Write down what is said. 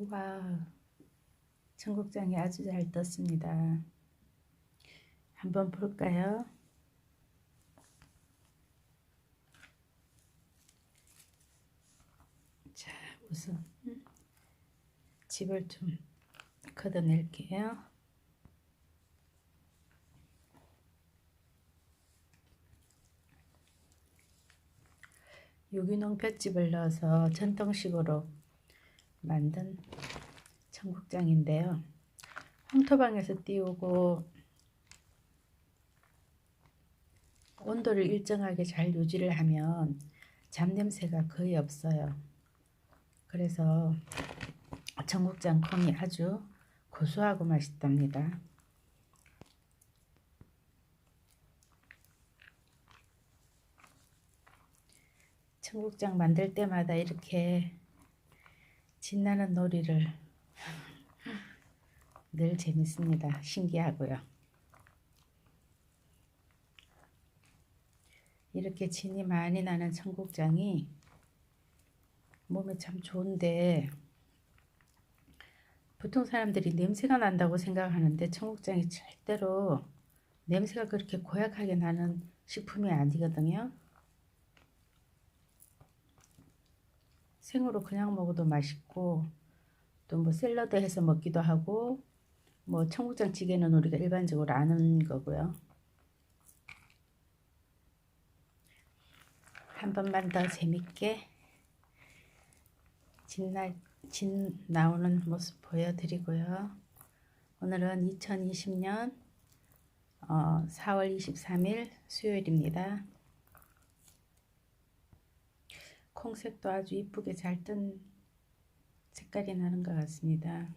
우와, 청국장이 아주 잘 떴습니다. 한번 볼까요? 자, 우선 집을 좀 걷어낼게요. 유기농 볏짚을 넣어서 전통식으로 만든 청국장인데요. 홍토방에서 띄우고 온도를 일정하게 잘 유지를 하면 잡냄새가 거의 없어요. 그래서 청국장 콩이 아주 고소하고 맛있답니다. 청국장 만들 때마다 이렇게 진나는 놀이를 늘 재밌습니다. 신기하고요. 이렇게 진이 많이 나는 청국장이 몸에 참 좋은데 보통 사람들이 냄새가 난다고 생각하는데 청국장이 절대로 냄새가 그렇게 고약하게 나는 식품이 아니거든요. 생으로 그냥 먹어도 맛있고 또 뭐 샐러드 해서 먹기도 하고 뭐 청국장 찌개는 우리가 일반적으로 아는 거고요. 한 번만 더 재밌게 진나, 진 나오는 모습 보여드리고요. 오늘은 2020년 어, 4월 23일 수요일입니다. 콩색도 아주 이쁘게 잘 뜬 색깔이 나는 것 같습니다.